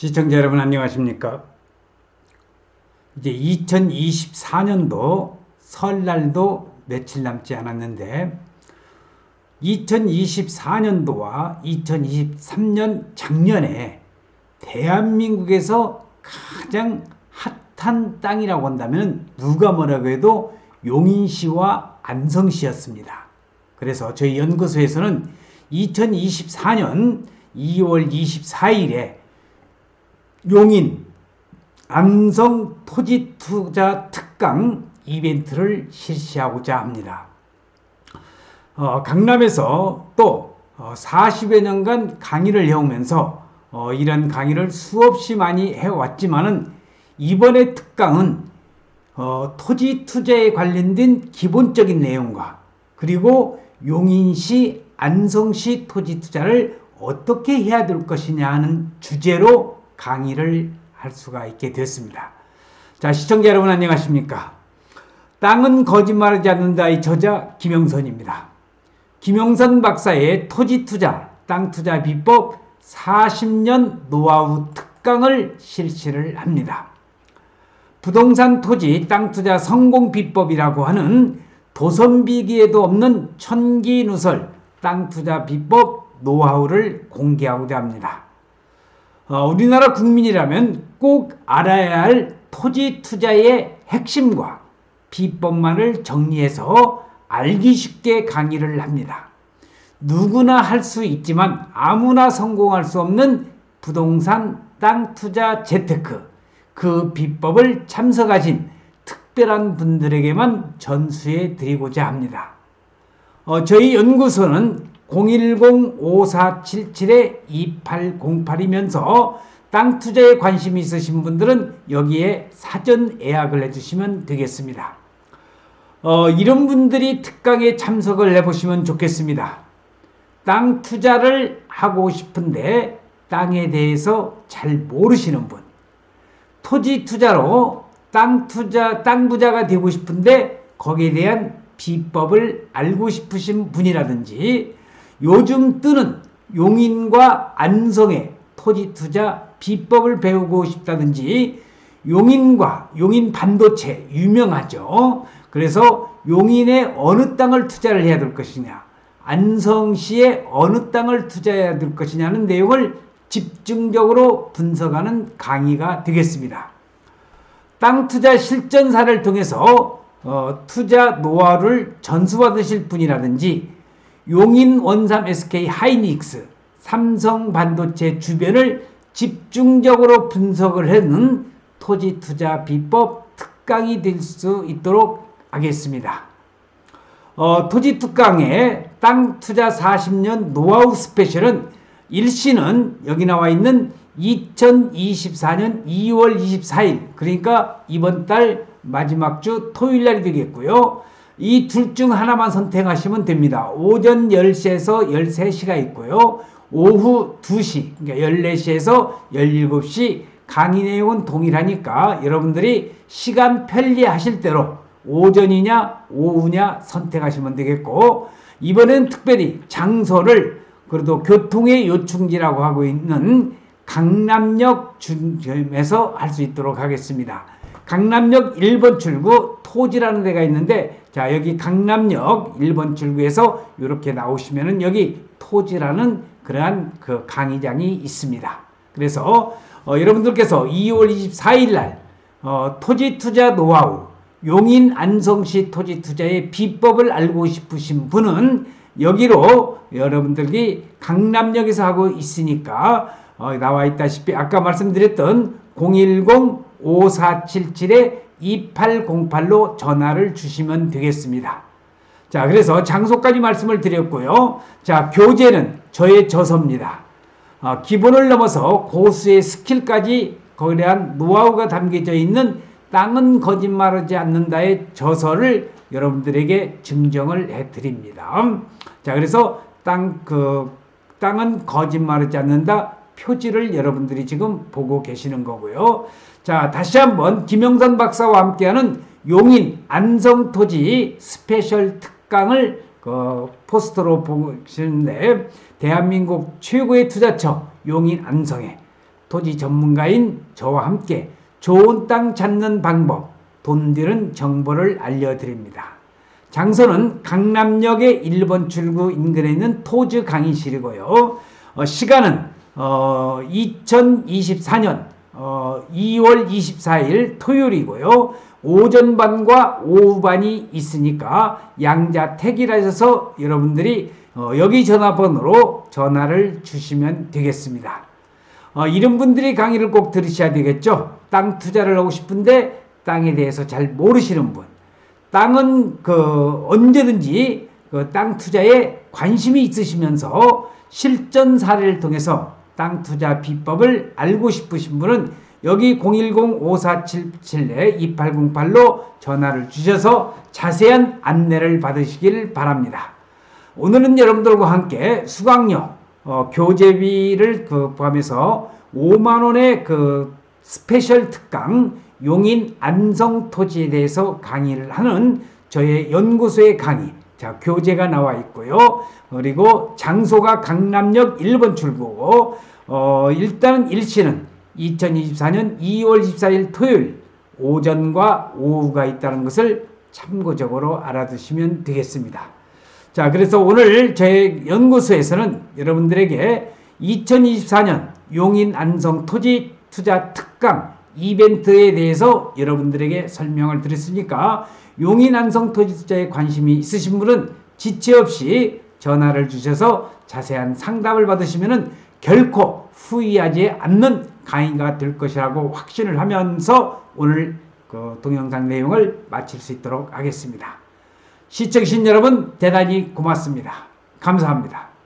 시청자 여러분 안녕하십니까? 이제 2024년도 설날도 며칠 남지 않았는데 2024년도와 2023년 작년에 대한민국에서 가장 핫한 땅이라고 한다면 누가 뭐라고 해도 용인시와 안성시였습니다. 그래서 저희 연구소에서는 2024년 2월 24일에 용인 안성 토지 투자 특강 이벤트를 실시하고자 합니다. 어, 강남에서 또 어, 40여 년간 강의를 해오면서 어, 이런 강의를 수없이 많이 해왔지만은 이번에 특강은 어, 토지 투자에 관련된 기본적인 내용과 그리고 용인시 안성시 토지 투자를 어떻게 해야 될 것이냐 하는 주제로 강의를 할 수가 있게 됐습니다. 자, 시청자 여러분 안녕하십니까? 땅은 거짓말하지 않는다의 저자 김영선입니다. 김영선 박사의 토지 투자, 땅 투자 비법 40년 노하우 특강을 실시를 합니다. 부동산 토지 땅 투자 성공 비법이라고 하는 도선비기에도 없는 천기누설 땅 투자 비법 노하우를 공개하고자 합니다. 어, 우리나라 국민이라면 꼭 알아야 할 토지 투자의 핵심과 비법만을 정리해서 알기 쉽게 강의를 합니다. 누구나 할 수 있지만 아무나 성공할 수 없는 부동산 땅 투자 재테크 그 비법을 참석하신 특별한 분들에게만 전수해 드리고자 합니다. 어, 저희 연구소는 010-5477-2808이면서 땅 투자에 관심이 있으신 분들은 여기에 사전 예약을 해주시면 되겠습니다. 어, 이런 분들이 특강에 참석을 해보시면 좋겠습니다. 땅 투자를 하고 싶은데 땅에 대해서 잘 모르시는 분, 토지 투자로 땅 투자, 땅 부자가 되고 싶은데 거기에 대한 비법을 알고 싶으신 분이라든지 요즘 뜨는 용인과 안성의 토지 투자 비법을 배우고 싶다든지 용인과 용인 반도체 유명하죠. 그래서 용인에 어느 땅을 투자를 해야 될 것이냐, 안성시에 어느 땅을 투자해야 될 것이냐는 내용을 집중적으로 분석하는 강의가 되겠습니다. 땅 투자 실전사를 통해서 어, 투자 노하우를 전수받으실 분이라든지 용인 원삼 SK 하이닉스, 삼성 반도체 주변을 집중적으로 분석을 하는 토지 투자 비법 특강이 될 수 있도록 하겠습니다. 어, 토지 특강의 땅 투자 40년 노하우 스페셜은 일시는 여기 나와 있는 2024년 2월 24일 그러니까 이번 달 마지막 주 토요일 날이 되겠고요. 이 둘 중 하나만 선택하시면 됩니다. 오전 10시에서 13시가 있고요. 오후 2시, 그러니까 14시에서 17시 강의 내용은 동일하니까 여러분들이 시간 편리하실 대로 오전이냐 오후냐 선택하시면 되겠고 이번엔 특별히 장소를 그래도 교통의 요충지라고 하고 있는 강남역 중점에서 할 수 있도록 하겠습니다. 강남역 1번 출구 토지라는 데가 있는데 자 여기 강남역 1번 출구에서 이렇게 나오시면은 여기 토지라는 그러한 그 강의장이 있습니다. 그래서 어, 여러분들께서 2월 24일 날 어, 토지 투자 노하우 용인 안성시 토지 투자의 비법을 알고 싶으신 분은 여기로 여러분들이 강남역에서 하고 있으니까 어, 나와 있다시피 아까 말씀드렸던 010-5477-2808로 전화를 주시면 되겠습니다. 자, 그래서 장소까지 말씀을 드렸고요. 자, 교재는 저의 저서입니다. 어, 기본을 넘어서 고수의 스킬까지 거기에 대한 노하우가 담겨져 있는 땅은 거짓말하지 않는다의 저서를 여러분들에게 증정을 해 드립니다. 자, 그래서 땅, 그, 땅은 거짓말하지 않는다 표지를 여러분들이 지금 보고 계시는 거고요. 자, 다시 한번 김영선 박사와 함께하는 용인 안성토지 스페셜 특강을 그 포스터로 보시는데 대한민국 최고의 투자처 용인 안성에 토지 전문가인 저와 함께 좋은 땅 찾는 방법, 돈 들은 정보를 알려드립니다. 장소는 강남역의 1번 출구 인근에 있는 토즈 강의실이고요. 어, 시간은 어, 2024년 어, 2월 24일 토요일이고요. 오전반과 오후반이 있으니까 양자택일하셔서 여러분들이 어, 여기 전화번호로 전화를 주시면 되겠습니다. 어, 이런 분들이 강의를 꼭 들으셔야 되겠죠. 땅 투자를 하고 싶은데 땅에 대해서 잘 모르시는 분. 땅은 그 언제든지 그 땅 투자에 관심이 있으시면서 실전 사례를 통해서 땅 투자 비법을 알고 싶으신 분은 여기 010-5477-2808로 전화를 주셔서 자세한 안내를 받으시길 바랍니다. 오늘은 여러분들과 함께 수강료, 어, 교재비를 그 포함해서 5만 원의 그 스페셜 특강 용인 안성 토지에 대해서 강의를 하는 저의 연구소의 강의. 자, 교재가 나와 있고요. 그리고 장소가 강남역 1번 출구고, 어, 일단 일시는 2024년 2월 24일 토요일 오전과 오후가 있다는 것을 참고적으로 알아두시면 되겠습니다. 자, 그래서 오늘 제 연구소에서는 여러분들에게 2024년 용인 안성 토지 투자 특강 이벤트에 대해서 여러분들에게 설명을 드렸으니까 용인 안성 토지 투자에 관심이 있으신 분은 지체 없이 전화를 주셔서 자세한 상담을 받으시면은 결코 후회하지 않는 강의가 될 것이라고 확신을 하면서 오늘 그 동영상 내용을 마칠 수 있도록 하겠습니다. 시청신 여러분 대단히 고맙습니다. 감사합니다.